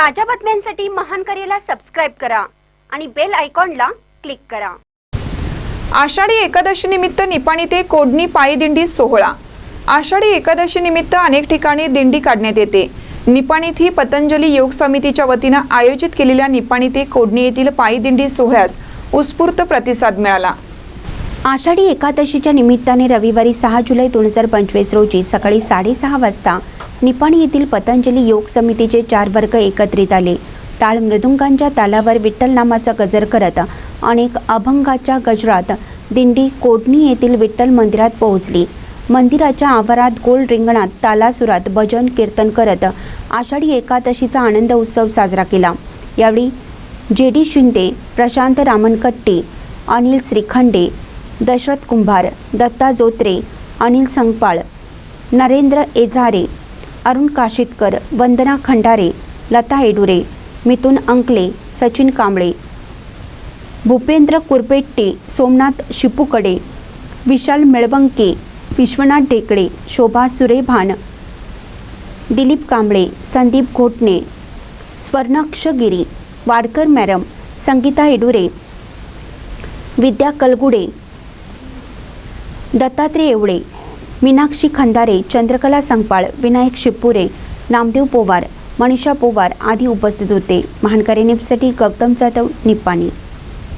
ताज्या बातम्यांसाठी महान करेला सबस्क्राईब करा आणि बेल आयकॉनला क्लिक करा. आषाढी एकादशी निमित्त निपाणी ते कोडणी पायी दिंडी सोहळा. आषाढी एकादशी निमित्त अनेक ठिकाणी दिंडी काढण्यात येते. निपाणीत ही पतंजली योग समितीच्या वतीनं आयोजित केलेल्या निपाणी ते कोडणी येथील पायी दिंडी सोहळ्यास उत्स्फूर्त प्रतिसाद मिळाला. आषाढी एकादशीच्या निमित्ताने रविवारी सहा जुलै दोन हजार पंचवीस रोजी सकाळी साडेसहा वाजता निपाणी येथील पतंजली योग समितीचे चार वर्ग एकत्रित आले. टाळ मृदुंगांच्या तालावर विठ्ठल नामाचा गजर करत अनेक अभंगाच्या गजरात दिंडी कोडणी येथील विठ्ठल मंदिरात पोहोचली. मंदिराच्या आवारात गोल रिंगणात तालासुरात भजन कीर्तन करत आषाढी एकादशीचा आनंद उत्सव साजरा केला. यावेळी जे डी शिंदे प्रशांत रामनकट्टी अनिल श्रीखंडे दशरथ कुंभार दत्ता जोत्रे अनिल संगपाळ नरेंद्र एझारे अरुण काशितकर वंदना खंडारे लता एडुरे मिथुन अंकले सचिन कांबळे भूपेंद्र कुरपेट्टे सोमनाथ शिपुकडे विशाल मेळवंके विश्वनाथ ढेकळे शोभा सुरेभान दिलीप कांबळे संदीप घोटणे स्वर्णाक्ष गिरी वाडकर मॅरम संगीता एडुरे विद्या कलगुडे दत्तात्रय एवळे मीनाक्षी खंदारे चंद्रकला संगपाळ विनायक शिपुरे नामदेव पोवार मनीषा पोवार आदी उपस्थित होते. महानकरी निपसाठी गौतम जाधव निप्पाणी